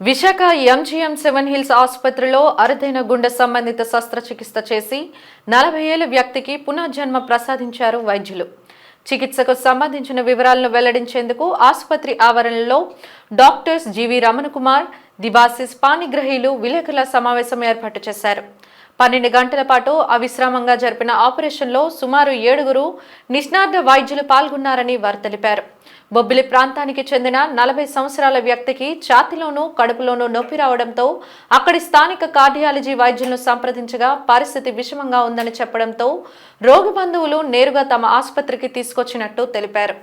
Visakha MGM seven hills ఆసుపత్రిలో అరుదైన గుండె సంబంధిత శస్త్రచికిత్స చేసి నలభై ఏళ్ళ వ్యక్తికి పునర్జన్మ ప్రసాదించారు వైద్యులు. చికిత్సకు సంబంధించిన వివరాలను వెల్లడించేందుకు ఆసుపత్రి ఆవరణలో డాక్టర్స్ జీవి రమణకుమార్ దివాసిస్ పాణిగ్రహీలు విలేకరుల సమావేశం ఏర్పాటు చేశారు. పన్నెండు గంటల పాటు అవిశ్రామంగా జరిపిన ఆపరేషన్లో సుమారు ఏడుగురు నిష్ణార్థ వైద్యులు పాల్గొన్నారని వారు తెలిపారు. బొబ్బిలి ప్రాంతానికి చెందిన నలభై సంవత్సరాల వ్యక్తికి ఛాతిలోనూ కడుపులోనూ నొప్పి రావడంతో అక్కడి స్థానిక కార్డియాలజీ వైద్యులను సంప్రదించగా పరిస్థితి విషమంగా ఉందని చెప్పడంతో రోగి బంధువులు నేరుగా తమ ఆసుపత్రికి తీసుకొచ్చినట్టు తెలిపారు.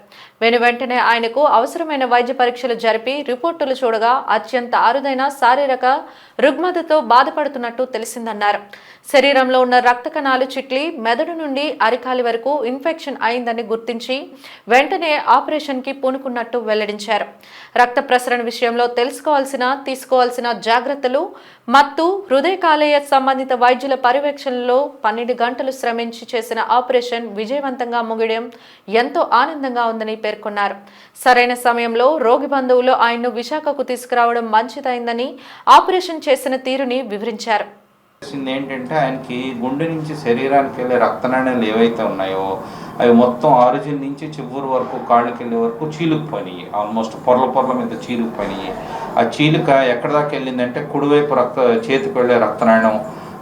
వెను వెంటనే ఆయనకు అవసరమైన వైద్య పరీక్షలు జరిపి రిపోర్టులు చూడగా అత్యంత అరుదైన శారీరక రుగ్మతతో బాధపడుతున్నట్టు తెలిసిందన్నారు. శరీరంలో ఉన్న రక్త కణాలు చిట్లి మెదడు నుండి అరికాలి వరకు ఇన్ఫెక్షన్ అయిందని గుర్తించి వెంటనే ఆపరేషన్ కి పూనుకున్నట్టు వెల్లడించారు. రక్త ప్రసరణ విషయంలో తెలుసుకోవాల్సిన తీసుకోవాల్సిన జాగ్రత్తలు మత్తు హృదయ కాలేయ సంబంధిత వైద్యుల పర్యవేక్షణలో పన్నెండు గంటలు శ్రమించి చేసిన ఆపరేషన్ విజయవంతంగా ముగియడం ఎంతో ఆనందంగా ఉందని పేర్కొన్నారు. సరైన సమయంలో రోగి బంధువులు ఆయన్ను విశాఖకు తీసుకురావడం మంచిదైందని ఆపరేషన్ చేసిన తీరుని వివరించారు. ఏంటంటే ఆయనకి గుండె నుంచి శరీరానికి వెళ్ళే రక్తనాళాలు ఏవైతే ఉన్నాయో అవి మొత్తం ఆరిజిన్ నుంచి చివరి వరకు కాళ్ళకి వెళ్ళే వరకు చీలుకుపోయినాయి. ఆల్మోస్ట్ పొరల పొరల మీద చీలుకుపోయినాయి. ఆ చీలిక ఎక్కడ దాకా వెళ్ళిందంటే కుడివైపు రక్త చేతికి వెళ్ళే రక్తనాళం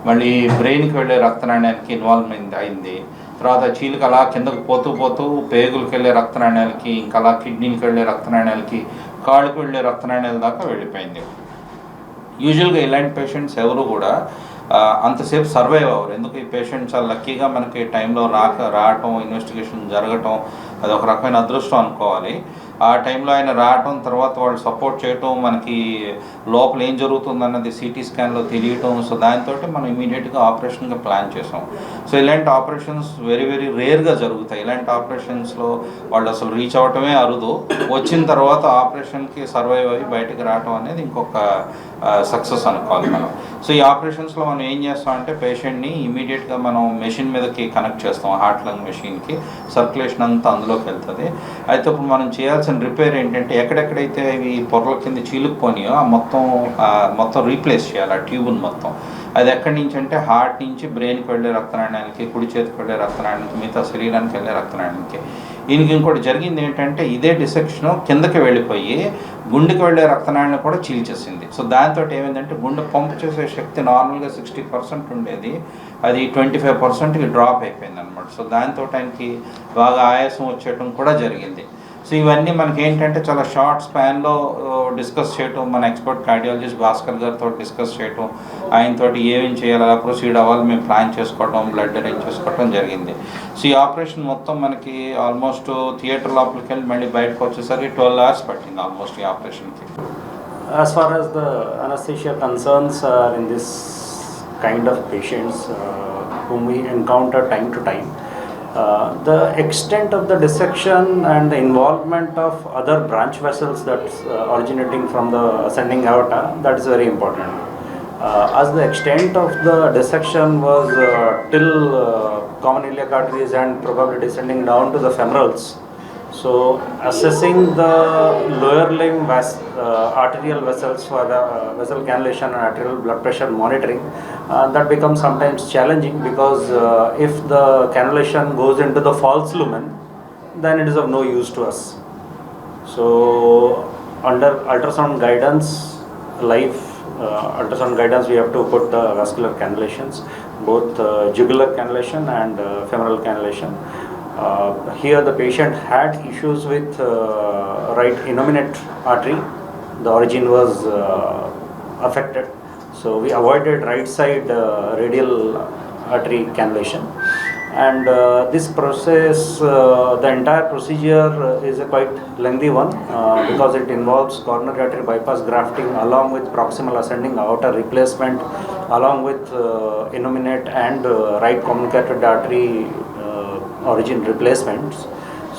మళ్ళీ బ్రెయిన్కి వెళ్ళే రక్తనాళానికి ఇన్వాల్వ్మెంట్ అయింది. తర్వాత చీలిక అలా కిందకు పోతూ పోతూ పేగులకు వెళ్ళే రక్తనాళాలకి ఇంకా అలా కిడ్నీకి వెళ్ళే రక్తనాళాలకి కాళ్ళకు వెళ్ళే రక్తనాళాల దాకా వెళ్ళిపోయింది. యూజువల్గా ఇలాంటి పేషెంట్స్ ఎవరు కూడా అంతసేపు సర్వైవ్ అవ్వరు ఎందుకు ఈ పేషెంట్ చాలా లక్కీగా మనకి టైంలో రాక రావటం ఇన్వెస్టిగేషన్ జరగటం అది ఒక రకమైన అదృష్టం అనుకోవాలి. ఆ టైంలో ఆయన రావటం తర్వాత వాళ్ళు సపోర్ట్ చేయటం మనకి లోపల ఏం జరుగుతుంది అన్నది సిటీ స్కాన్లో తెలియటం సో దాంతో మనం ఇమీడియట్గా ఆపరేషన్గా ప్లాన్ చేసాం సో ఇలాంటి ఆపరేషన్స్ వెరీ వెరీ రేర్గా జరుగుతాయి. ఇలాంటి ఆపరేషన్స్లో వాళ్ళు అసలు రీచ్ అవ్వటమే అరుదు. వచ్చిన తర్వాత ఆపరేషన్కి సర్వైవ్ అయ్యి బయటకు రావటం అనేది ఇంకొక సక్సెస్ అనుకోవాలి మనం. సో ఈ ఆపరేషన్స్లో మనం ఏం చేస్తాం అంటే పేషెంట్ని ఇమీడియట్గా మనం మెషిన్ మీదకి కనెక్ట్ చేస్తాం హార్ట్ లంగ్ మెషిన్కి. సర్క్యులేషన్ అంతా అందులోకి వెళ్తుంది. అయితే ఇప్పుడు మనం చేయాల్సిన రిపేర్ ఏంటంటే ఎక్కడెక్కడైతే ఇవి పొరల కింద చీలుకుపోయినాయో ఆ మొత్తం మొత్తం రీప్లేస్ చేయాలి ఆ ట్యూబ్ని మొత్తం. అది ఎక్కడి నుంచి అంటే హార్ట్ నుంచి బ్రెయిన్కి వెళ్ళే రక్తనాళానికి కుడి చేతికి వెళ్ళే రక్తనాళానికి మిగతా శరీరానికి వెళ్ళే రక్తనాళానికి. దీనికి ఇంకోటి జరిగింది ఏంటంటే ఇదే డిసెక్షన్ కిందకి వెళ్ళిపోయి గుండెకి వెళ్ళే రక్తనాళాన్ని కూడా చీల్చేసింది. సో దాంతో ఏమైందంటే గుండె పంప్ చేసే శక్తి నార్మల్గా సిక్స్టీ పర్సెంట్ ఉండేది. అది ట్వంటీ ఫైవ్ పర్సెంట్కి డ్రాప్ అయిపోయింది అనమాట సో దాంతో ఆయనకి బాగా ఆయాసం వచ్చేయటం కూడా జరిగింది. సో ఇవన్నీ మనకి ఏంటంటే చాలా షార్ట్ స్పాన్లో డిస్కస్ చేయటం మన ఎక్స్పర్ట్ కార్డియాలజిస్ట్ భాస్కర్ గారితో డిస్కస్ చేయటం ఆయనతో ఏమేమి చేయాలి అలా ప్రొసీడ్ అవ్వాలి మేము ప్లాన్ చేసుకోవటం బ్లడ్ అరేంజ్ చేసుకోవటం జరిగింది. సో ఈ ఆపరేషన్ మొత్తం మనకి ఆల్మోస్ట్ థియేటర్ లోపలికి వెళ్ళి మళ్ళీ బయటకు వచ్చేసరికి ట్వెల్వ్ అవర్స్ పట్టింది ఆల్మోస్ట్ ఈ ఆపరేషన్కి. As far as the anesthesia concerns are in this kind of patients uh, whom we encounter time to time, uh, the extent of the dissection and the involvement of other branch vessels that's uh, originating from the ascending aorta, that is very important. Uh, as the extent of the dissection was uh, till uh, common iliac arteries and probably descending down to the femorals, so assessing the lower limb uh, arterial vessels for uh, vessel cannulation and arterial blood pressure monitoring, uh, that becomes sometimes challenging because uh, if the cannulation goes into the false lumen, then it is of no use to us. So under ultrasound guidance, live uh, ultrasound guidance, we have to put the vascular cannulations, both uh, jugular cannulation and uh, femoral cannulation. Uh, here the patient had issues with uh, right innominate artery. The origin was uh, affected. So we avoided right side uh, radial artery cannulation. And uh, this process, uh, the entire procedure is a quite lengthy one uh, because it involves coronary artery bypass grafting along with proximal ascending aorta replacement, along with uh, innominate and uh, right communicated artery origin replacements.